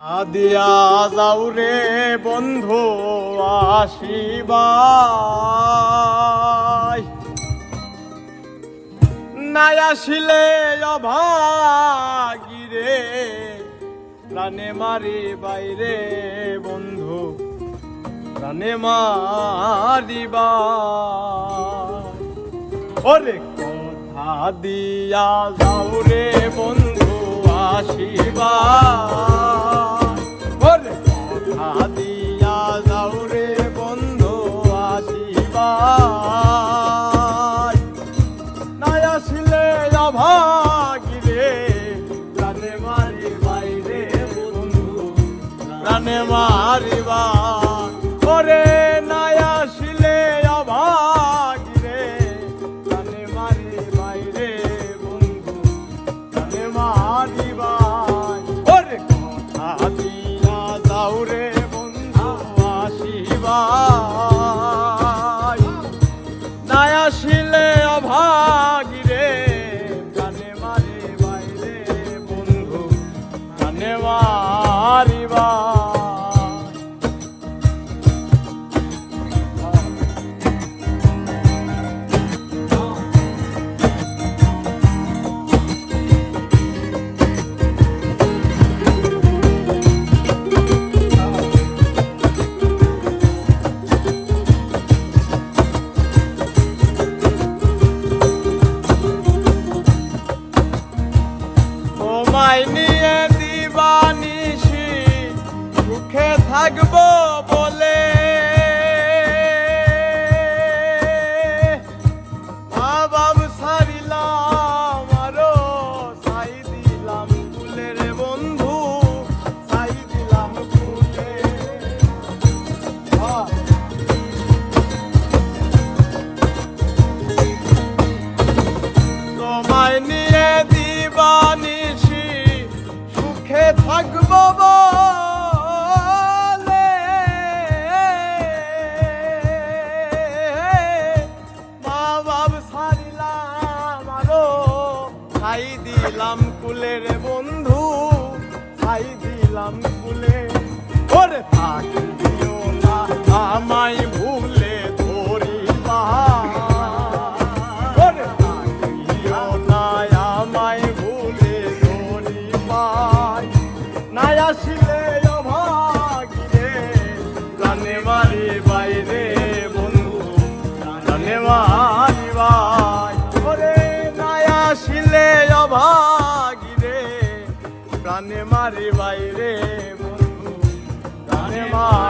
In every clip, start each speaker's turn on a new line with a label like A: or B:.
A: আদিয়া যাও রে বন্ধু, আসিবাই। নাই আসিলে অভাগিরে, প্রাণে মারি বাইরে বন্ধু, প্রাণে মারিবা ওরে কথা দিয়া যাও রে বন্ধু আসিবা মারি বাইরে বন্ধু প্রাণে Mariba I'm a ball, ball জানেমারি বাইরে বন্ধু। অভাগি রে। মারি বাইরে বন্ধু। জানেমারি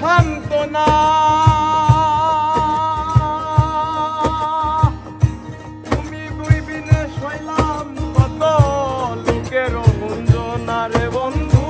A: সান্ত্বনা। তুমি দুই বিনে শৈলাম কত লোকের গুঞ্জনা রে বন্ধু